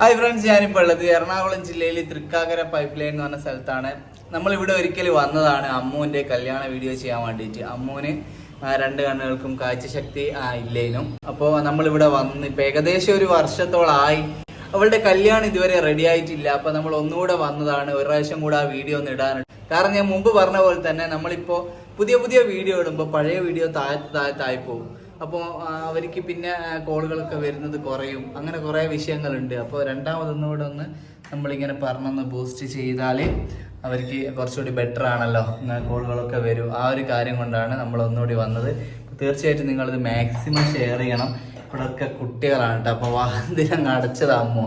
Hi friends ഞാനിപ്പോൾ ഉള്ളത് എറണാകുളം ജില്ലയിൽ തൃക്കാക്കര പൈപ്പ് ലൈൻ എന്ന് പറഞ്ഞ സ്ഥലത്താണ്. നമ്മളിവിടെ ഒരിക്കൽ വന്നതാണ് അമ്മുവിന്റെ കല്യാണ വീഡിയോ ചെയ്യാൻ വേണ്ടിയിട്ട്. അമ്മുവിന് രണ്ട് കണ്ണുകൾക്കും കാഴ്ചശക്തി ഇല്ലേനും. അപ്പോൾ നമ്മളിവിടെ വന്ന് ഇപ്പം ഏകദേശം ഒരു വർഷത്തോളായി. അവളുടെ കല്യാണം ഇതുവരെ റെഡി ആയിട്ടില്ല. അപ്പം നമ്മൾ ഒന്നുകൂടെ വന്നതാണ്. ഒരു പ്രാവശ്യം കൂടെ ആ വീഡിയോ ഒന്ന് ഇടാനുണ്ട്. കാരണം ഞാൻ മുമ്പ് പറഞ്ഞ പോലെ തന്നെ നമ്മളിപ്പോൾ പുതിയ പുതിയ വീഡിയോ ഇടുമ്പോൾ പഴയ വീഡിയോ താഴത്ത് താഴത്തായി പോകും. അപ്പോൾ അവർക്ക് പിന്നെ കോളുകളൊക്കെ വരുന്നത് കുറയും. അങ്ങനെ കുറേ വിഷയങ്ങളുണ്ട്. അപ്പോൾ രണ്ടാമതൊന്നുകൂടെ ഒന്ന് നമ്മളിങ്ങനെ പറഞ്ഞൊന്ന് ബൂസ്റ്റ് ചെയ്താൽ അവർക്ക് കുറച്ചുകൂടി ബെറ്റർ ആണല്ലോ. കോളുകളൊക്കെ വരും. ആ ഒരു കാര്യം കൊണ്ടാണ് നമ്മൾ ഒന്നുകൂടി വന്നത് തീർച്ചയായിട്ടും നിങ്ങളത് മാക്സിമം ഷെയർ ചെയ്യണം. ഇവിടെയൊക്കെ കുട്ടികളാണ് കേട്ടോ. അപ്പോൾ വാഹനം അടച്ചതാമോ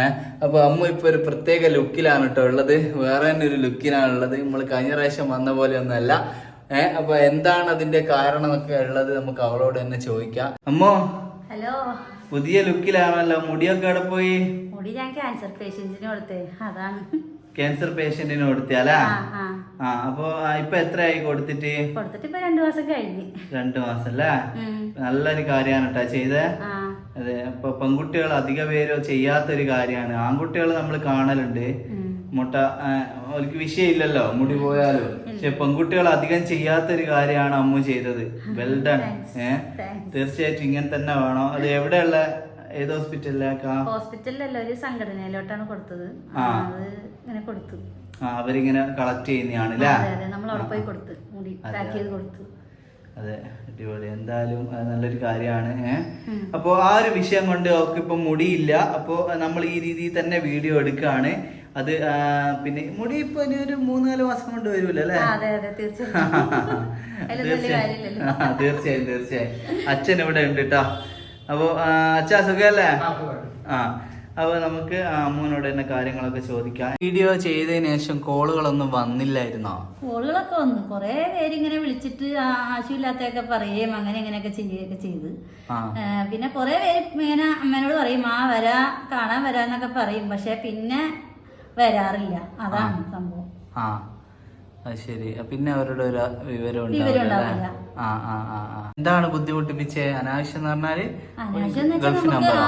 ഏഹ് അപ്പോൾ അമ്മ ഇപ്പോൾ ഒരു പ്രത്യേക ലുക്കിലാണ് കേട്ടോ ഉള്ളത്. വേറെ തന്നെ ഒരു ലുക്കിലാണ് ഉള്ളത് നമ്മൾ കഴിഞ്ഞ പ്രാവശ്യം വന്ന പോലെ ഒന്നല്ല ഏഹ് അപ്പൊ എന്താണ് അതിന്റെ കാരണം എന്നൊക്കെ ഉള്ളത്? നമുക്ക് അവളോട് തന്നെ ചോദിക്കാം. അമ്മോ ഹലോ. പുതിയ ലുക്കിലാണല്ലോ. മുടിയൊക്കെ അവിടെ പോയി? മുടി ഞാൻ ക്യാൻസർ പേഷ്യൻസിന് കൊടുത്തേ. അതാണ്. ക്യാൻസർ പേഷ്യന്റിന് കൊടുത്തല്ലേ ആ അപ്പൊ ഇപ്പൊ എത്രയായി കൊടുത്തിട്ട്? കൊടുത്തിട്ട് ഇപ്പൊ രണ്ടു മാസം കഴിഞ്ഞു. രണ്ടു മാസം അല്ലേ. നല്ലൊരു കാര്യമാണ് കേട്ടോ ചെയ്തേ. അതെ അപ്പൊ പെൺകുട്ടികൾ അധിക പേരോ ചെയ്യാത്തൊരു കാര്യമാണ്. ആൺകുട്ടികൾ നമ്മൾ കാണലുണ്ട്. മുട്ട അവർക്ക് വിഷയമില്ലല്ലോ മുടി പോയാലോ. പക്ഷെ പെൺകുട്ടികൾ അധികം ചെയ്യാത്തൊരു കാര്യമാണ് അമ്മു ചെയ്തത്. Well done Thanks. ഏ? തീർച്ചയായിട്ടും ഇങ്ങനെ തന്നെ വേണം. അത് എവിടെയുള്ള ഏത് ഹോസ്പിറ്റലിലേക്കാ ഹോസ്പിറ്റലിലല്ല ഒരു സംഘടനയിലോട്ടാണ് കൊടുത്തത്. ആ. അത് ഇങ്ങനെ കൊടുത്തു. അവരിങ്ങനെ കളക്ട് ചെയ്യുന്നതാണ് അല്ലേ നമ്മൾ അവിടെ പോയി കൊടുത്തു മുടി പാക്ക് ചെയ്ത് കൊടുത്തു. അതെ അടിപൊളി. എന്തായാലും അത് നല്ലൊരു കാര്യമാണ്. അപ്പോൾ ആ ഒരു വിഷയം കൊണ്ട് അവർക്ക് ഇപ്പൊ മുടിയില്ല. അപ്പോ നമ്മൾ ഈ രീതിയിൽ തന്നെ വീഡിയോ എടുക്കുകയാണ്. അത് പിന്നെ മുടി ഇപ്പൊ ഇനി ഒരു മൂന്ന് നാല് മാസം കൊണ്ട് വരൂല അല്ലേ? അതെ അതെ തീർച്ചയായും. തീർച്ചയായും. തീർച്ചയായും അച്ഛൻ ഇവിടെ ഉണ്ട് കേട്ടോ അപ്പോ അച്ഛാ സുഖല്ലേ? ആ. അപ്പൊ നമുക്ക് അമ്മനോട് തന്നെ കാര്യങ്ങളൊക്കെ ചോദിക്കാം. വീഡിയോ ചെയ്തതിന് ശേഷം കോളുകളൊന്നും വന്നില്ലായിരുന്നോ? കോളുകളൊക്കെ വന്നു. കുറെ പേര് ഇങ്ങനെ വിളിച്ചിട്ട് ആ, ആവശ്യമില്ലാത്തൊക്കെ പറയുകയും അങ്ങനെ ഇങ്ങനെയൊക്കെ ചെയ്യുകയൊക്കെ ചെയ്ത്. പിന്നെ കുറെ പേര് ഇങ്ങനെ അമ്മേനോട് പറയും ആ വരാ കാണാൻ വരാന്നൊക്കെ പറയും. പക്ഷെ പിന്നെ വരാറില്ല. അതാണ് സംഭവം. ആ. ശരി. പിന്നെ അവരുടെ ഒരു വിവരം വിവരം ഉണ്ടാവില്ല. ആ ആ ആ എന്താണ് ബുദ്ധിമുട്ടിപ്പിച്ചേ? അനാവശ്യം എന്ന് പറഞ്ഞാൽ ഗൾഫ് നമുക്ക് നമ്പറോ?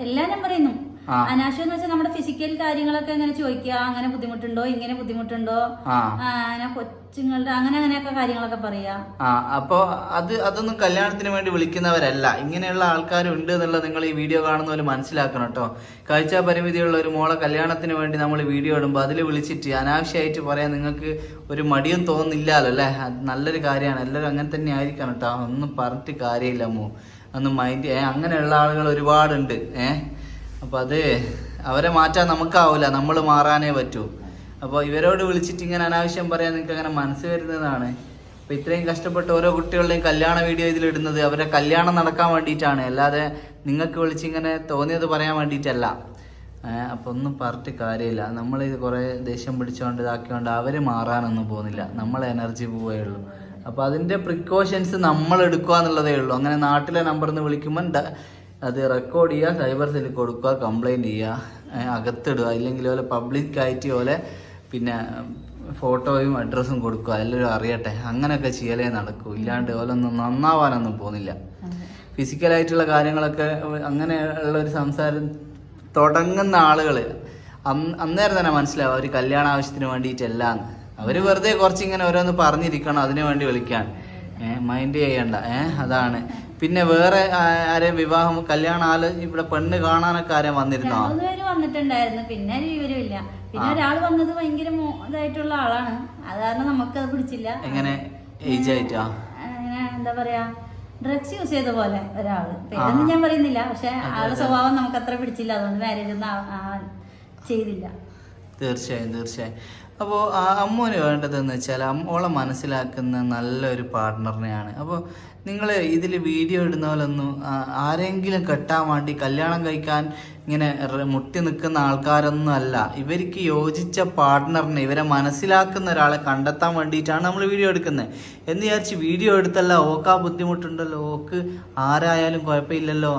എല്ലാ നമ്പറിന്നും ആ. അനാശം എന്ന് വെച്ചാൽ നമ്മുടെ ഫിസിക്കൽ കാര്യങ്ങളൊക്കെ എങ്ങനെ ചോദിക്കുക അങ്ങനെ ബുദ്ധിമുട്ടുണ്ടോ ഇങ്ങനെ ബുദ്ധിമുട്ടുണ്ടോ കൊച്ചുങ്ങളുടെ അങ്ങനെ അങ്ങനെയൊക്കെ കാര്യങ്ങളൊക്കെ പറയാ അപ്പോ അത് അതൊന്നും കല്യാണത്തിന് വേണ്ടി വിളിക്കുന്നവരല്ല. ഇങ്ങനെയുള്ള ആൾക്കാരുണ്ട് എന്നുള്ളത് നിങ്ങൾ ഈ വീഡിയോ കാണുന്നവർ മനസ്സിലാക്കണം കേട്ടോ. കാഴ്ച പരിമിതിയുള്ള ഒരു മോളെ കല്യാണത്തിന് വേണ്ടി നമ്മൾ വീഡിയോ ഇടുമ്പോൾ അതിൽ വിളിച്ചിട്ട് അനാവശ്യമായിട്ട് പറയാൻ നിങ്ങൾക്ക് ഒരു മടിയും തോന്നുന്നില്ലല്ലോ അല്ലേ? നല്ലൊരു കാര്യമാണ്. എല്ലാവരും അങ്ങനെ തന്നെ ആയിരിക്കണം കേട്ടോ. ഒന്നും പറഞ്ഞിട്ട് കാര്യമില്ല അമ്മു. ഒന്നും മൈൻഡ് ഏ അങ്ങനെയുള്ള ആളുകൾ ഒരുപാടുണ്ട് ഏ. അപ്പൊ അത് അവരെ മാറ്റാൻ നമുക്കാവില്ല നമ്മൾ മാറാനേ പറ്റൂ. അപ്പോൾ ഇവരോട് വിളിച്ചിട്ട് ഇങ്ങനെ അനാവശ്യം പറയാൻ നിങ്ങൾക്ക് അങ്ങനെ മനസ്സ് വരുന്നതാണ്. അപ്പൊ ഇത്രയും കഷ്ടപ്പെട്ട് ഓരോ കുട്ടികളുടെയും കല്യാണ വീഡിയോ ഇതിലിടുന്നത് അവരെ കല്യാണം നടക്കാൻ വേണ്ടിയിട്ടാണ്. അല്ലാതെ നിങ്ങൾക്ക് വിളിച്ചിങ്ങനെ തോന്നിയത് പറയാൻ വേണ്ടിയിട്ടല്ല. അപ്പോൾ അപ്പൊ ഒന്നും പറഞ്ഞിട്ട് കാര്യമില്ല. നമ്മൾ കുറേ ദേഷ്യം പിടിച്ചുകൊണ്ട് ഇതാക്കിയോണ്ട് അവർ മാറാനൊന്നും പോകുന്നില്ല. നമ്മളെ എനർജി പോവുകയുള്ളൂ അപ്പൊ അതിന്റെ പ്രിക്കോഷൻസ് നമ്മൾ എടുക്കുക എന്നുള്ളതേ ഉള്ളൂ. അങ്ങനെ നാട്ടിലെ നമ്പറിൽ നിന്ന് വിളിക്കുമ്പോൾ അത് റെക്കോർഡ് ചെയ്യുക സൈബർ സെല്ലിൽ കൊടുക്കുക കംപ്ലൈന്റ് ചെയ്യുക അകത്തിടുക ഇല്ലെങ്കിൽ പോലെ പബ്ലിക് ആയിട്ട് പോലെ പിന്നെ ഫോട്ടോയും അഡ്രസ്സും കൊടുക്കുക. എല്ലാവരും അറിയട്ടെ അങ്ങനെയൊക്കെ ചെയ്യലേ നടക്കൂ. ഇല്ലാണ്ട് ഓലൊന്നും നന്നാവാനൊന്നും പോകുന്നില്ല. ഫിസിക്കലായിട്ടുള്ള കാര്യങ്ങളൊക്കെ അങ്ങനെ ഉള്ള ഒരു സംസാരം തുടങ്ങുന്ന ആളുകൾ അന്നേരം തന്നെ മനസ്സിലാവും അവർ കല്യാണ ആവശ്യത്തിന് വേണ്ടിയിട്ടല്ല അവർ വെറുതെ കുറച്ചിങ്ങനെ ഓരോന്ന് പറഞ്ഞിരിക്കണം അതിനു വേണ്ടി വിളിക്കാൻ. മൈൻഡ് ചെയ്യണ്ട. ഏഹ് അതാണ്. പിന്നെ വേറെ ആരെയും വിവാഹം കല്യാണം ഇവിടെ പെണ്ണ് കാണാനൊക്കെ ആരെയും വന്നിരുന്നോ? പേര് വന്നിട്ടുണ്ടായിരുന്നു. പിന്നെ വിവരമില്ല പിന്നെ ഒരാൾ വന്നത് ഭയങ്കര ഇതായിട്ടുള്ള ആളാണ്. അത് കാരണം നമുക്ക് അത് പിടിച്ചില്ല. എങ്ങനെ? ഏജ് ആയിട്ടാ? എന്താ പറയാ ഡ്രഗ്സ് യൂസ് ചെയ്ത പോലെ ഒരാൾ. പേരൊന്നും ഞാൻ പറയുന്നില്ല. പക്ഷെ ആളുടെ സ്വഭാവം നമുക്ക് അത്ര പിടിച്ചില്ല. അതുകൊണ്ട് മാരേജ് ഒന്നും ചെയ്തില്ല. തീർച്ചയായും തീർച്ചയായും. അപ്പോൾ അമ്മുവിന് വേണ്ടതെന്ന് വെച്ചാൽ അമ്മോളെ മനസ്സിലാക്കുന്ന നല്ലൊരു പാർട്ട്ണറിനെയാണ് അപ്പോൾ നിങ്ങൾ ഇതിൽ വീഡിയോ ഇടുന്ന പോലൊന്നും ആരെങ്കിലും കെട്ടാൻ വേണ്ടി കല്യാണം കഴിക്കാൻ ഇങ്ങനെ മുട്ടി നിൽക്കുന്ന ആൾക്കാരൊന്നും അല്ല. ഇവർക്ക് യോജിച്ച പാർട്ട്ണറിനെ ഇവരെ മനസ്സിലാക്കുന്ന ഒരാളെ കണ്ടെത്താൻ വേണ്ടിയിട്ടാണ് നമ്മൾ വീഡിയോ എടുക്കുന്നത്. എന്ന് വിചാരിച്ച് വീഡിയോ എടുത്തല്ല ഓക്കാ ബുദ്ധിമുട്ടുണ്ടല്ലോ ഓക്ക് ആരായാലും കുഴപ്പമില്ലല്ലോ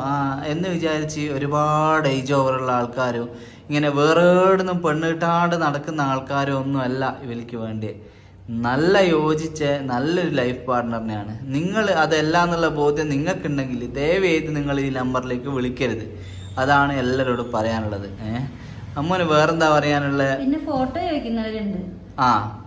എന്ന് വിചാരിച്ച് ഒരുപാട് ഏജ് ഓവറുള്ള ആൾക്കാരും ഇങ്ങനെ വേറെ എവിടുന്നും പെണ്ണ് കിട്ടാണ്ട് നടക്കുന്ന ആൾക്കാരും ഒന്നും അല്ല ഇവർക്ക് വേണ്ടി നല്ല യോജിച്ച നല്ലൊരു ലൈഫ് പാർട്ട്ണറിനെയാണ്. നിങ്ങൾ അതല്ല എന്നുള്ള ബോധ്യം നിങ്ങൾക്കുണ്ടെങ്കിൽ ദയവേത് നിങ്ങൾ ഈ നമ്പറിലേക്ക് വിളിക്കരുത്. അതാണ് എല്ലാവരോടും പറയാനുള്ളത്. ഏഹ്? അമ്മന് വേറെന്താ പറയാനുള്ളത് പിന്നെ ഫോട്ടോ ചോദിക്കുന്നവരുണ്ട്. ആ.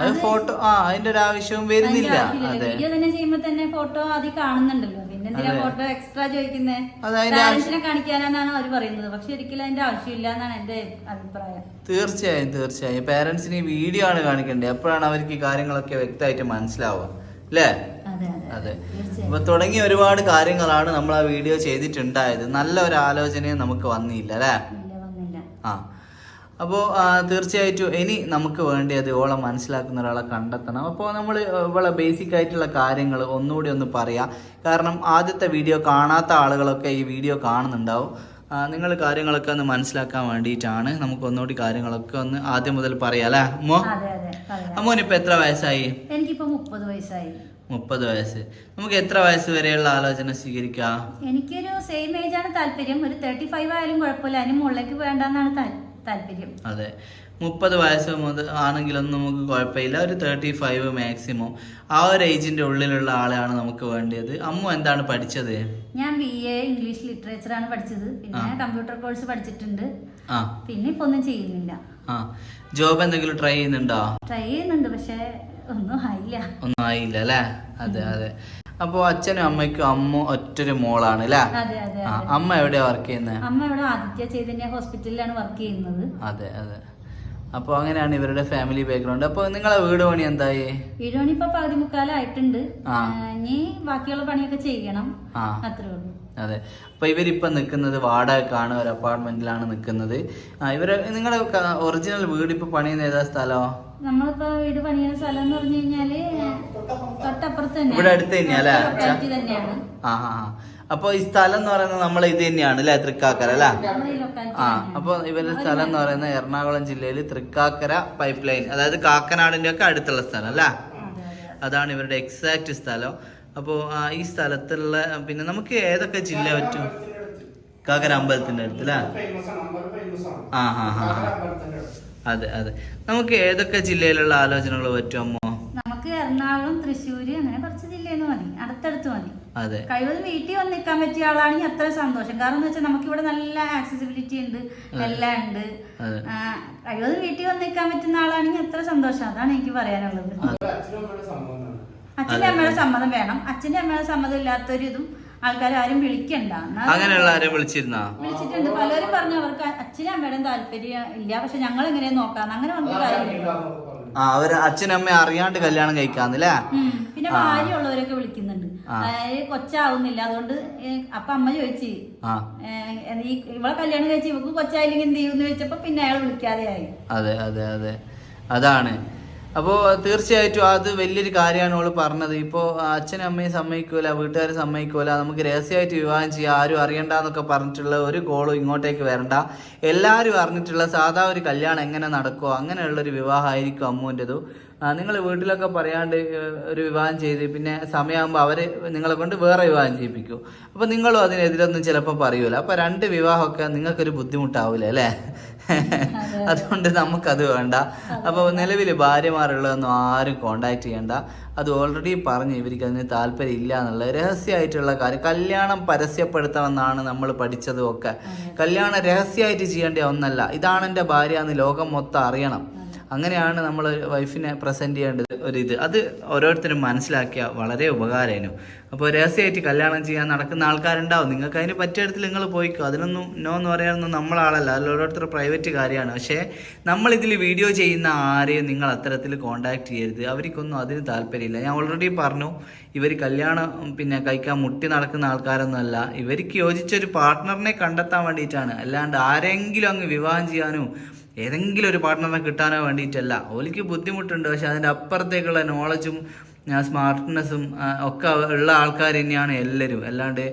അത് ഫോട്ടോ ആ അതിന്റെ ഒരു ആവശ്യവും വരുന്നില്ല. വീഡിയോ തന്നെ ചെയ്യുമ്പോ തന്നെ ഫോട്ടോ അതിൽ കാണുന്നുണ്ടല്ലോ. പിന്നെന്തിനാ ഫോട്ടോ എക്സ്ട്രാ ചോദിക്കുന്നേ? പാരന്റ്സിനെ കാണിക്കാനാണ് അവർ പറയുന്നത്. പക്ഷെ ഒരിക്കലും അതിന്റെ ആവശ്യമില്ല എന്നാണ് എന്റെ അഭിപ്രായം. തീർച്ചയായും തീർച്ചയായും. പേരന്റ്സിന് ഈ വീഡിയോ ആണ് കാണിക്കേണ്ടത്. എപ്പോഴാണ് അവർക്ക് ഈ കാര്യങ്ങളൊക്കെ വ്യക്തമായിട്ട് മനസ്സിലാവുക. അല്ലേ? അതെ അപ്പൊ തുടങ്ങിയ ഒരുപാട് കാര്യങ്ങളാണ് നമ്മൾ ആ വീഡിയോ ചെയ്തിട്ടുണ്ടായത്. നല്ല ഒരു ആലോചനയും നമുക്ക് വന്നില്ല അല്ലേ? ആ. അപ്പോൾ തീർച്ചയായിട്ടും ഇനി നമുക്ക് വേണ്ടിയത് ഓളെ മനസ്സിലാക്കുന്ന ഒരാളെ കണ്ടെത്തണം. അപ്പോൾ നമ്മൾ ഇവളെ ബേസിക് ആയിട്ടുള്ള കാര്യങ്ങൾ ഒന്നുകൂടി ഒന്ന് പറയാം. കാരണം ആദ്യത്തെ വീഡിയോ കാണാത്ത ആളുകളൊക്കെ ഈ വീഡിയോ കാണുന്നുണ്ടാവും. നിങ്ങൾ കാര്യങ്ങളൊക്കെ ഒന്ന് മനസ്സിലാക്കാൻ വേണ്ടിയിട്ടാണ് നമുക്ക് ഒന്നുകൂടി കാര്യങ്ങളൊക്കെ ഒന്ന് ആദ്യം മുതൽ പറയാം അല്ലേ? അമ്മോ? അതെ ഇപ്പൊ എത്ര വയസ്സായി? എനിക്കിപ്പോ മുപ്പത് വയസ്സായി. മുപ്പത് വയസ്സ്. നമുക്ക് എത്ര വയസ്സ് വരെയുള്ള ആലോചന സ്വീകരിക്കാം? എനിക്കൊരു സെയിം ഏജ് ആണ് താല്പര്യം. ഒരു തേർട്ടി ഫൈവ് ആയാലും കുഴപ്പമില്ല. അതിന് മുകളിലേക്ക് വേണ്ടെന്നാണ് താൽ- താല്പര്യം. അതെ. മുപ്പത് വയസ്സ് മുതൽ ആണെങ്കിലൊന്നും നമുക്ക് കുഴപ്പമില്ല. ഒരു തേർട്ടി ഫൈവ് മാക്സിമം ആ ഒരു ഏജിന്റെ ഉള്ളിലുള്ള ആളെയാണ് നമുക്ക് വേണ്ടത് അമ്മു എന്താണ് പഠിച്ചത്? ഞാൻ ബി എ ഇംഗ്ലീഷ് ലിറ്ററേച്ചർ ആണ് പഠിച്ചത്. പിന്നെ കമ്പ്യൂട്ടർ കോഴ്സ് പഠിച്ചിട്ടുണ്ട്. പിന്നെ ഇപ്പൊ ഒന്നും ചെയ്യുന്നില്ല. ജോബ് എന്തെങ്കിലും ട്രൈ ചെയ്യുന്നുണ്ടോ? ട്രൈ ചെയ്യുന്നുണ്ട് പക്ഷെ ഒന്നും ആയില്ല. ഒന്നും ആയില്ല അല്ലേ? അതെ അതെ. അപ്പോൾ അച്ഛനും അമ്മയ്ക്കും അമ്മ ഒറ്റൊരു മോളാണ് അല്ലേ അമ്മ എവിടെയാ വർക്ക് ചെയ്യുന്നത് അമ്മ ഇവിടെ ആദിത്യ ചൈതന്യ ഹോസ്പിറ്റലിലാണ് വർക്ക് ചെയ്യുന്നത്. അതെ അതെ. അപ്പോൾ അങ്ങനെയാണ് ഇവരുടെ ഫാമിലി ബാക്ക്ഗ്രൗണ്ട് അപ്പോൾ നിങ്ങളെ വീട് പണി എന്തായി? വീട് പണി ഇപ്പൊ പകുതി മുക്കാലായിട്ടുണ്ട് ഇനി ബാക്കിയുള്ള പണിയൊക്കെ ചെയ്യണം. അത്രേ ഉള്ളൂ. അതെ. അപ്പൊ ഇവരിപ്പം നിൽക്കുന്നത് വാടകക്കാണ് ഒരു അപ്പാർട്ട്മെന്റിലാണ് നിൽക്കുന്നത് ഇവർ നിങ്ങളുടെ ഒറിജിനൽ വീട് ഇപ്പൊ പണിയുന്ന ഏതാ സ്ഥലോ? നമ്മളിപ്പോ വീട് പണിയുന്ന സ്ഥലം എന്ന് പറഞ്ഞു കഴിഞ്ഞാൽ തൊട്ടപ്പുറത്ത് തന്നെ. ഇവിടെ അടുത്ത് തന്നെയാ അല്ലേ? ആ ആ. അപ്പൊ ഈ സ്ഥലം എന്ന് പറയുന്നത് നമ്മൾ ഇത് തന്നെയാണ് അല്ലെ? തൃക്കാക്കര അല്ലേ? ആ. അപ്പൊ ഇവരുടെ സ്ഥലം എന്ന് പറയുന്നത് എറണാകുളം ജില്ലയിൽ തൃക്കാക്കര പൈപ്പ് ലൈൻ അതായത് കാക്കനാടിന്റെ ഒക്കെ അടുത്തുള്ള സ്ഥലം അല്ലേ? അതെ അതെ അതാണ് ഇവരുടെ എക്സാക്ട് സ്ഥലം. അപ്പോ ഈ സ്ഥലത്തുള്ള പിന്നെ നമുക്ക് ഏതൊക്കെ ജില്ല പറ്റും? കാക്കര അമ്പലത്തിന്റെ അടുത്ത് അല്ലേ? ആ ഹാ ആ. അതെ അതെ. നമുക്ക് ഏതൊക്കെ ജില്ലയിലുള്ള ആലോചനകൾ പറ്റും അമ്മോ? നമുക്ക് എറണാകുളം തൃശ്ശൂര് അങ്ങനെ കുറച്ച് ജില്ലയിൽ മതി. അടുത്തടുത്ത് മതി. അതെ. കഴിവതും വീട്ടിൽ വന്ന് നിൽക്കാൻ പറ്റിയ ആളാണെങ്കിൽ അത്ര സന്തോഷം. കാരണം എന്ന് വെച്ചാൽ നമുക്ക് ഇവിടെ നല്ല ആക്സസിബിലിറ്റി ഉണ്ട് എല്ലാം ഉണ്ട്. കഴിവതും വീട്ടിൽ വന്ന് നിൽക്കാൻ പറ്റുന്ന ആളാണെങ്കിൽ അത്ര സന്തോഷം. അതാണ് എനിക്ക് പറയാനുള്ളത്. അച്ഛന്റെ അമ്മയുടെ സമ്മതം വേണം. അച്ഛന്റെ അമ്മയുടെ സമ്മതം ഇല്ലാത്തൊരു ഇതും ആൾക്കാർ ആരും വിളിക്കണ്ട. അങ്ങനെയുള്ള ആരും വിളിച്ചിരുന്നാ? വിളിച്ചിട്ടുണ്ട്. പലരും പറഞ്ഞു അവർക്ക് അച്ഛനും അമ്മയുടെയും താല്പര്യം ഇല്ല. പക്ഷെ ഞങ്ങൾ എങ്ങനെയാ നോക്കാന്ന്. അങ്ങനെ വന്നിട്ട് കാര്യമില്ല. ആ അവർ അച്ഛനും അമ്മയും അറിയാണ്ട് കല്യാണം കഴിക്കാന്നല്ലേ. പിന്നെ ഭാര്യ ഉള്ളവരൊക്കെ വിളിക്കുന്നുണ്ട്. അതായത് കൊച്ചാവുന്നില്ല അതുകൊണ്ട് അപ്പൊ അമ്മ ചോദിച്ചു ഈ ഇവളെ കല്യാണം കഴിച്ച് ഇവക്ക് കൊച്ചായില്ലെങ്കിൽ എന്ത് ചെയ്യുന്നു ചോദിച്ചപ്പോ പിന്നെ അയാൾ വിളിക്കാതെ ആയി. അതെ അതെ അതെ. അതാണ്. അപ്പോൾ തീർച്ചയായിട്ടും അത് വലിയൊരു കാര്യമാണ് ഓൾ പറഞ്ഞത്. ഇപ്പോൾ അച്ഛനും അമ്മയും സമ്മതിക്കൂല വീട്ടുകാർ സമ്മതിക്കൂല നമുക്ക് രഹസ്യമായിട്ട് വിവാഹം ചെയ്യാം ആരും അറിയണ്ട എന്നൊക്കെ പറഞ്ഞിട്ടുള്ള ഒരു കോളും ഇങ്ങോട്ടേക്ക് വരണ്ട. എല്ലാവരും അറിഞ്ഞിട്ടുള്ള സാധാ ഒരു കല്യാണം എങ്ങനെ നടക്കുമോ അങ്ങനെയുള്ളൊരു വിവാഹമായിരിക്കും അമ്മുവിന്റെതു. നിങ്ങൾ വീട്ടിലൊക്കെ പറയാണ്ട് ഒരു വിവാഹം ചെയ്ത് പിന്നെ സമയമാകുമ്പോൾ അവർ നിങ്ങളെ കൊണ്ട് വേറെ വിവാഹം ചെയ്യിപ്പിക്കും. അപ്പോൾ നിങ്ങളും അതിനെതിരൊന്നും ചിലപ്പോൾ പറയൂല. അപ്പോൾ രണ്ട് വിവാഹമൊക്കെ നിങ്ങൾക്കൊരു ബുദ്ധിമുട്ടാവില്ല അല്ലേ? അതുകൊണ്ട് നമുക്കത് വേണ്ട. അപ്പോൾ നിലവിൽ ഭാര്യമാരുള്ളതൊന്നും ആരും കോണ്ടാക്ട് ചെയ്യണ്ട. അത് ഓൾറെഡി പറഞ്ഞു ഇവർക്ക് അതിന് താല്പര്യം ഇല്ല എന്നുള്ള രഹസ്യമായിട്ടുള്ള കാര്യം. കല്യാണം പരസ്യപ്പെടുത്തണം എന്നാണ് നമ്മൾ പഠിച്ചതും ഒക്കെ കല്യാണം രഹസ്യമായിട്ട് ചെയ്യേണ്ട ഒന്നല്ല. ഇതാണ് എന്റെ ഭാര്യ എന്ന് ലോകം മൊത്തം അറിയണം. അങ്ങനെയാണ് നമ്മൾ വൈഫിനെ പ്രസന്റ് ചെയ്യേണ്ടത് ഒരിത് അത് ഓരോരുത്തരും മനസ്സിലാക്കിയ വളരെ ഉപകാരമായിരുന്നു അപ്പോൾ രഹസ്യമായിട്ട് കല്യാണം ചെയ്യാൻ നടക്കുന്ന ആൾക്കാരുണ്ടാവും. നിങ്ങൾക്ക് അതിന് പറ്റിയിടത്തിൽ നിങ്ങൾ പോയിക്കോ. അതിനൊന്നും നോ എന്ന് പറയാനൊന്നും നമ്മളാളല്ല. അതിൽ ഓരോരുത്തർ പ്രൈവറ്റ് കാര്യമാണ് പക്ഷേ നമ്മളിതിൽ വീഡിയോ ചെയ്യുന്ന ആരെയും നിങ്ങൾ അത്തരത്തിൽ കോണ്ടാക്ട് ചെയ്യരുത്. അവർക്കൊന്നും അതിന് താല്പര്യമില്ല. ഞാൻ ഓൾറെഡി പറഞ്ഞു ഇവർ കല്യാണം പിന്നെ കഴിക്കാൻ മുട്ടി നടക്കുന്ന ആൾക്കാരൊന്നുമല്ല ഇവർക്ക് യോജിച്ചൊരു പാർട്ട്ണറിനെ കണ്ടെത്താൻ വേണ്ടിയിട്ടാണ്. അല്ലാണ്ട് ആരെങ്കിലും അങ്ങ് വിവാഹം ചെയ്യാനോ ഏതെങ്കിലും ഒരു പാർട്ട്ണറിനെ കിട്ടാനോ വേണ്ടിയിട്ടല്ല. ഓലിക്ക് ബുദ്ധിമുട്ടുണ്ട്. പക്ഷെ അതിന്റെ അപ്പുറത്തേക്കുള്ള നോളജും സ്മാർട്ട്നെസ്സും ഒക്കെ ഉള്ള ആൾക്കാർ തന്നെയാണ് എല്ലാവരും. അല്ലാണ്ട്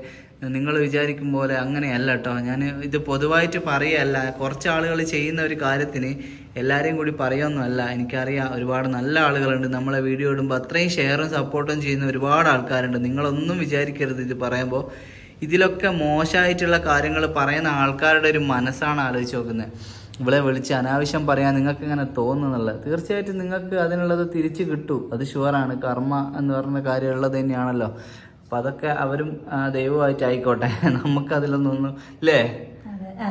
നിങ്ങൾ വിചാരിക്കും പോലെ അങ്ങനെയല്ല കേട്ടോ ഞാൻ ഇത് പൊതുവായിട്ട് പറയല്ല. കുറച്ച് ആളുകൾ ചെയ്യുന്ന ഒരു കാര്യത്തിന് എല്ലാവരെയും കൂടി പറയുമൊന്നുമല്ല എനിക്കറിയാം ഒരുപാട് നല്ല ആളുകളുണ്ട്. നമ്മളെ വീഡിയോ ഇടുമ്പോൾ അത്രയും ഷെയറും സപ്പോർട്ടും ചെയ്യുന്ന ഒരുപാട് ആൾക്കാരുണ്ട്. നിങ്ങളൊന്നും വിചാരിക്കരുത് ഇത് പറയുമ്പോൾ ഇതിലൊക്കെ മോശമായിട്ടുള്ള കാര്യങ്ങൾ പറയുന്ന ആൾക്കാരുടെ ഒരു മനസ്സാണ് ആലോചിച്ച് നോക്കുന്നത്. ഇവളെ വിളിച്ച് അനാവശ്യം പറയാൻ നിങ്ങൾക്ക് ഇങ്ങനെ തോന്നുന്നുള്ളത്? തീർച്ചയായിട്ടും നിങ്ങൾക്ക് അതിനുള്ളത് തിരിച്ചു കിട്ടും. അത് ഷുവറാണ് കർമ്മ എന്ന് പറഞ്ഞ കാര്യമുള്ളത് തന്നെയാണല്ലോ. അപ്പം അതൊക്കെ അവരും ദൈവമായിട്ട് ആയിക്കോട്ടെ. നമുക്കതിലൊന്നും അല്ലേ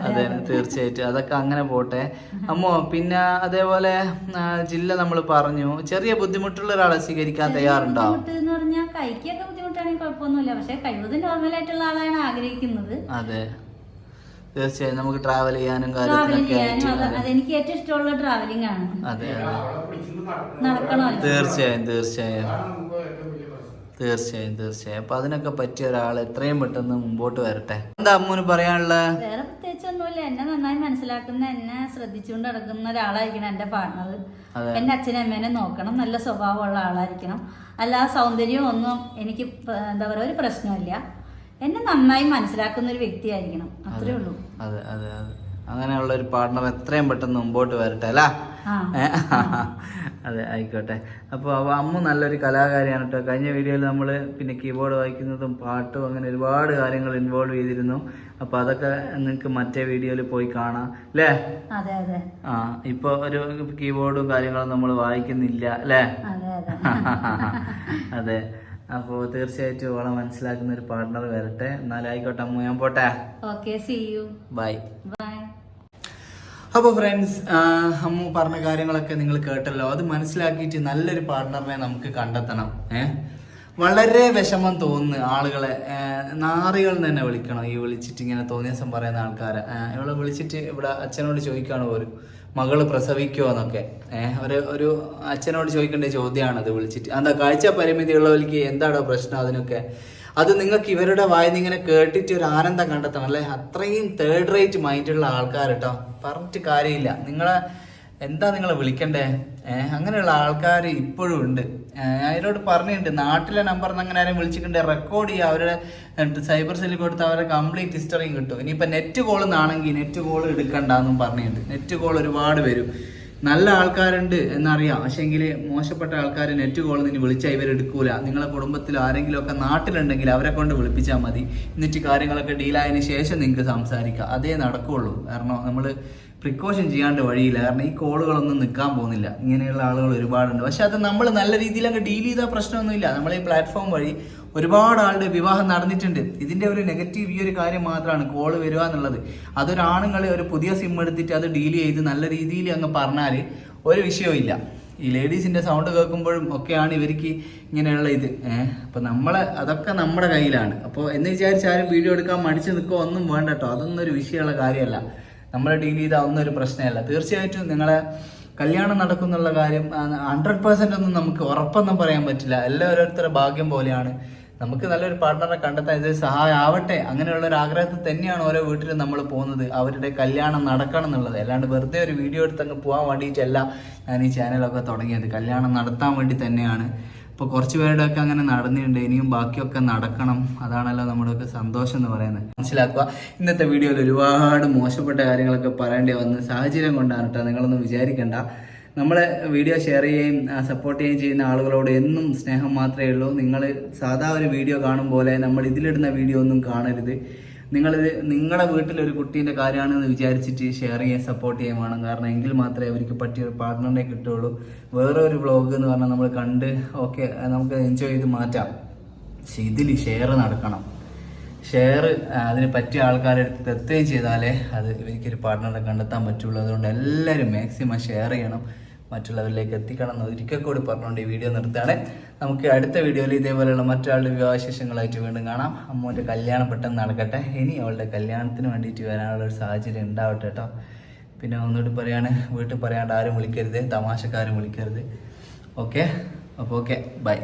അതെ തീർച്ചയായിട്ടും. അതൊക്കെ അങ്ങനെ പോട്ടെ. അമ്മോ പിന്നെ അതേപോലെ ജില്ല നമ്മൾ പറഞ്ഞു. ചെറിയ ബുദ്ധിമുട്ടുള്ള ഒരാളെ സ്വീകരിക്കാൻ തയ്യാറുണ്ടോ? ബുദ്ധിമുട്ട് എന്ന് പറഞ്ഞാൽ ബുദ്ധിമുട്ടാണെങ്കിൽ കുഴപ്പമൊന്നുമില്ല. പക്ഷെ കഴിവതും നോർമൽ ആയിട്ടുള്ള ആളാണ് ആഗ്രഹിക്കുന്നത്. അതെ. തീർച്ചയായും നമുക്ക് ട്രാവൽ ചെയ്യാനും കാര്യത്തിനൊക്കെ അതെനിക്ക് ഏറ്റവും ഇഷ്ടമുള്ള ട്രാവലിംഗ് ആണ്. അതെ തീർച്ചയായും തീർച്ചയായും. തീർച്ചയായും തീർച്ചയായും. അപ്പൊ അതിനൊക്കെ പറ്റിയ ഒരാൾ എത്രയും പെട്ടെന്ന് മുമ്പോട്ട് വരട്ടെ. എന്താ അമ്മൂന് പറയാനുള്ളത് വേറെ പ്രത്യേകിച്ചൊന്നുമില്ല. എന്നെ നന്നായി മനസ്സിലാക്കുന്ന എന്നെ ശ്രദ്ധിച്ചുകൊണ്ട് നടക്കുന്ന ഒരാളായിരിക്കണം എന്റെ പാർട്ണർ അതെ. എന്റെ അച്ഛനും അമ്മേനെ നോക്കണം. നല്ല സ്വഭാവമുള്ള ആളായിരിക്കണം. അല്ല സൗന്ദര്യം ഒന്നും എനിക്ക് എന്താ പറയുക ഒരു പ്രശ്നമില്ല എന്നെ നന്നായി മനസ്സിലാക്കുന്ന ഒരു വ്യക്തി ആയിരിക്കണം അത്രേ ഉള്ളൂ. അതെ അതെ അതെ. അങ്ങനെയുള്ള ഒരു പാർട്ണർ എത്രയും പെട്ടെന്ന് മുമ്പോട്ട് വരട്ടെ അല്ല? അതെ ആയിക്കോട്ടെ. അപ്പോൾ അവ അമ്മ നല്ലൊരു കലാകാരിയാണ് കേട്ടോ. കഴിഞ്ഞ വീഡിയോയിൽ നമ്മൾ പിന്നെ കീബോർഡ് വായിക്കുന്നതും പാട്ടും അങ്ങനെ ഒരുപാട് കാര്യങ്ങൾ ഇൻവോൾവ് ചെയ്തിരുന്നു. അപ്പോൾ അതൊക്കെ നിങ്ങൾക്ക് മറ്റേ വീഡിയോയിൽ പോയി കാണാം അല്ലേ? ആ ഇപ്പോൾ ഒരു കീബോർഡും കാര്യങ്ങളും നമ്മൾ വായിക്കുന്നില്ല അല്ലേ? അതെ. അപ്പോൾ തീർച്ചയായിട്ടും ഓളെ മനസ്സിലാക്കുന്ന ഒരു പാർട്ണർ വരട്ടെ. എന്നാലായിക്കോട്ടെ അമ്മ ഞാൻ പോട്ടെ. Okay see you bye bye അപ്പോൾ ഫ്രണ്ട്സ് അമ്മു പറഞ്ഞ കാര്യങ്ങളൊക്കെ നിങ്ങൾ കേട്ടല്ലോ. അത് മനസ്സിലാക്കിയിട്ട് നല്ലൊരു പാർട്ണറിനെ നമുക്ക് കണ്ടെത്തണം. ഏ? വളരെ വിഷമം തോന്നുന്നു ആളുകളെ നാറികൾ തന്നെ വിളിക്കണം. ഈ വിളിച്ചിട്ട് ഇങ്ങനെ തോന്നിയ ദിവസം പറയുന്ന ആൾക്കാരെ. ഇവളെ വിളിച്ചിട്ട് ഇവിടെ അച്ഛനോട് ചോദിക്കുകയാണ് പോലും മകൾ പ്രസവിക്കുമോ എന്നൊക്കെ. ഒരു ഒരു അച്ഛനോട് ചോദിക്കേണ്ട ചോദ്യമാണ് അത് വിളിച്ചിട്ട്. എന്താ കാഴ്ച പരിമിതിയുള്ളവർക്ക് എന്താണോ പ്രശ്നം അതിനൊക്കെ? അത് നിങ്ങൾക്ക് ഇവരുടെ വായന ഇങ്ങനെ കേട്ടിട്ട് ഒരു ആനന്ദം കണ്ടെത്തണം അല്ലേ? അത്രയും തേർഡ് റേറ്റ് മൈൻഡുള്ള ആൾക്കാർ കേട്ടോ പറഞ്ഞിട്ട് കാര്യമില്ല. നിങ്ങളെ എന്താ നിങ്ങളെ വിളിക്കണ്ടേ? അങ്ങനെയുള്ള ആൾക്കാർ ഇപ്പോഴും ഉണ്ട്. ഏഹ് അതിനോട് പറഞ്ഞിട്ടുണ്ട്. നാട്ടിലെ നമ്പർ അങ്ങനെ ആരും വിളിച്ചിട്ടുണ്ട്. റെക്കോർഡ് ചെയ്യുക അവരുടെ സൈബർ സെല്ലിൽ കൊടുത്ത് അവരുടെ കംപ്ലീറ്റ് ഹിസ്റ്ററിയും കിട്ടും. ഇനിയിപ്പോൾ നെറ്റ് കോൾ എന്നാണെങ്കിൽ നെറ്റ് കോൾ എടുക്കണ്ടെന്നും പറഞ്ഞിട്ടുണ്ട്. നെറ്റ് കോൾ ഒരുപാട് വരും. നല്ല ആൾക്കാരുണ്ട് എന്നറിയാം. പക്ഷേങ്കിൽ മോശപ്പെട്ട ആൾക്കാർ നെറ്റ് കോൾ നിന്ന് വിളിച്ചാൽ ഇവർ എടുക്കൂല. നിങ്ങളെ കുടുംബത്തിൽ ആരെങ്കിലും ഒക്കെ നാട്ടിലുണ്ടെങ്കിൽ അവരെ കൊണ്ട് വിളിപ്പിച്ചാൽ മതി. എന്നിട്ട് കാര്യങ്ങളൊക്കെ ഡീലായതിനു ശേഷം നിങ്ങൾക്ക് സംസാരിക്കാം. അതേ നടക്കുള്ളൂ. കാരണം നമ്മൾ പ്രിക്കോഷൻ ചെയ്യാണ്ട് വഴിയില്ല. കാരണം ഈ കോളുകളൊന്നും നിൽക്കാൻ പോകുന്നില്ല. ഇങ്ങനെയുള്ള ആളുകൾ ഒരുപാടുണ്ട്. പക്ഷെ അത് നമ്മൾ നല്ല രീതിയിൽ അങ്ങ് ഡീൽ ചെയ്താൽ പ്രശ്നമൊന്നുമില്ല. നമ്മൾ ഈ പ്ലാറ്റ്ഫോം വഴി ഒരുപാട് ആളുടെ വിവാഹം നടന്നിട്ടുണ്ട്. ഇതിന്റെ ഒരു നെഗറ്റീവ് ഈ ഒരു കാര്യം മാത്രമാണ് കോൾ വരിക എന്നുള്ളത്. അതൊരാണുങ്ങളെ ഒരു പുതിയ സിം എടുത്തിട്ട് അത് ഡീൽ ചെയ്ത് നല്ല രീതിയിൽ അങ്ങ് പറഞ്ഞാൽ ഒരു വിഷയവും ഈ ലേഡീസിന്റെ സൗണ്ട് കേൾക്കുമ്പോഴും ഒക്കെയാണ് ഇവർക്ക് ഇങ്ങനെയുള്ള ഇത്. ഏഹ് അപ്പൊ നമ്മളെ അതൊക്കെ നമ്മുടെ കയ്യിലാണ്. അപ്പോൾ എന്ന് വിചാരിച്ച് ആരും വീഡിയോ എടുക്കാൻ മടിച്ച് നിൽക്കുക ഒന്നും വേണ്ട കേട്ടോ. അതൊന്നും ഒരു വിഷയമുള്ള കാര്യമല്ല. നമ്മൾ ഡീൽ ചെയ്താവുന്ന ഒരു പ്രശ്നമല്ല. തീർച്ചയായിട്ടും നിങ്ങളെ കല്യാണം നടക്കുന്നുള്ള കാര്യം ഹൺഡ്രഡ് പെർസെന്റ് ഒന്നും നമുക്ക് ഉറപ്പൊന്നും പറയാൻ പറ്റില്ല. എല്ലാ ഓരോരുത്തരുടെ ഭാഗ്യം പോലെയാണ്. നമുക്ക് നല്ലൊരു പാർട്ണറെ കണ്ടെത്താൻ ഇത് സഹായം ആവട്ടെ അങ്ങനെയുള്ള ഒരു ആഗ്രഹത്തിൽ തന്നെയാണ് ഓരോ വീട്ടിലും നമ്മൾ പോകുന്നത്. അവരുടെ കല്യാണം നടക്കണം എന്നുള്ളത്. അല്ലാണ്ട് വെറുതെ ഒരു വീഡിയോ എടുത്ത് അങ്ങ് പോകാൻ വേണ്ടിയിട്ടല്ല ഞാൻ ഈ ചാനലൊക്കെ തുടങ്ങിയത്. കല്യാണം നടത്താൻ വേണ്ടി തന്നെയാണ്. ഇപ്പോൾ കുറച്ച് പേരുടെ ഒക്കെ അങ്ങനെ നടന്നിട്ടുണ്ട് ഇനിയും ബാക്കിയൊക്കെ നടക്കണം. അതാണല്ലോ നമ്മുടെയൊക്കെ സന്തോഷം എന്ന് പറയുന്നത്. മനസ്സിലാക്കുക? ഇന്നത്തെ വീഡിയോയിൽ ഒരുപാട് മോശപ്പെട്ട കാര്യങ്ങളൊക്കെ പറയേണ്ടി വന്ന സാഹചര്യം കൊണ്ടാണ് കേട്ടോ. നിങ്ങളൊന്നും വിചാരിക്കണ്ട. നമ്മളെ വീഡിയോ ഷെയർ ചെയ്യുകയും സപ്പോർട്ട് ചെയ്യുകയും ചെയ്യുന്ന ആളുകളോട് എന്നും സ്നേഹം മാത്രമേ ഉള്ളൂ. നിങ്ങൾ സാധാ ഒരു വീഡിയോ കാണും പോലെ നമ്മൾ ഇതിലിടുന്ന വീഡിയോ ഒന്നും കാണരുത്. നിങ്ങളിത് നിങ്ങളുടെ വീട്ടിലൊരു കുട്ടീന്റെ കാര്യമാണെന്ന് വിചാരിച്ചിട്ട് ഷെയർ ചെയ്യാൻ സപ്പോർട്ട് ചെയ്യാൻ വേണം. കാരണം എങ്കിൽ മാത്രമേ അവർക്ക് പറ്റിയ ഒരു പാർട്ട്ണറിനെ കിട്ടുള്ളൂ വേറെ ഒരു വ്ളോഗ് എന്ന് പറഞ്ഞാൽ നമ്മൾ കണ്ട് ഓക്കെ നമുക്ക് എൻജോയ് ചെയ്ത് മാറ്റാം. പക്ഷെ ഇതിൽ ഷെയർ നടക്കണം. ഷെയർ അതിന് പറ്റിയ ആൾക്കാരെ അടുത്ത് എത്തുകയും ചെയ്താലേ അത് എനിക്കൊരു പാർട്ട്ണറെ കണ്ടെത്താൻ പറ്റുള്ളൂ. അതുകൊണ്ട് എല്ലാവരും മാക്സിമം ഷെയർ ചെയ്യണം. മറ്റുള്ളവരിലേക്ക് എത്തിക്കണം എന്ന് ഒരിക്കൽ കൂടി പറഞ്ഞുകൊണ്ട് ഈ വീഡിയോ നിർത്തുകയാണ്. നമുക്ക് അടുത്ത വീഡിയോയിൽ ഇതേപോലെയുള്ള മറ്റൊരാളുടെ വിവാഹശേഷങ്ങളായിട്ട് വീണ്ടും കാണാം. അമ്മൂന്റെ കല്യാണം പെട്ടെന്ന് നടക്കട്ടെ. ഇനി അവളുടെ കല്യാണത്തിന് വേണ്ടിയിട്ട് വരാനുള്ള ഒരു സാഹചര്യം ഉണ്ടാവട്ടെ കേട്ടോ. പിന്നെ ഒന്നുകൂടി പറയാണ് വീട്ടിൽ പറയാണ്ട് ആരും വിളിക്കരുത് തമാശക്കാരും വിളിക്കരുത്. ഓക്കെ? അപ്പോൾ ഓക്കെ ബൈ.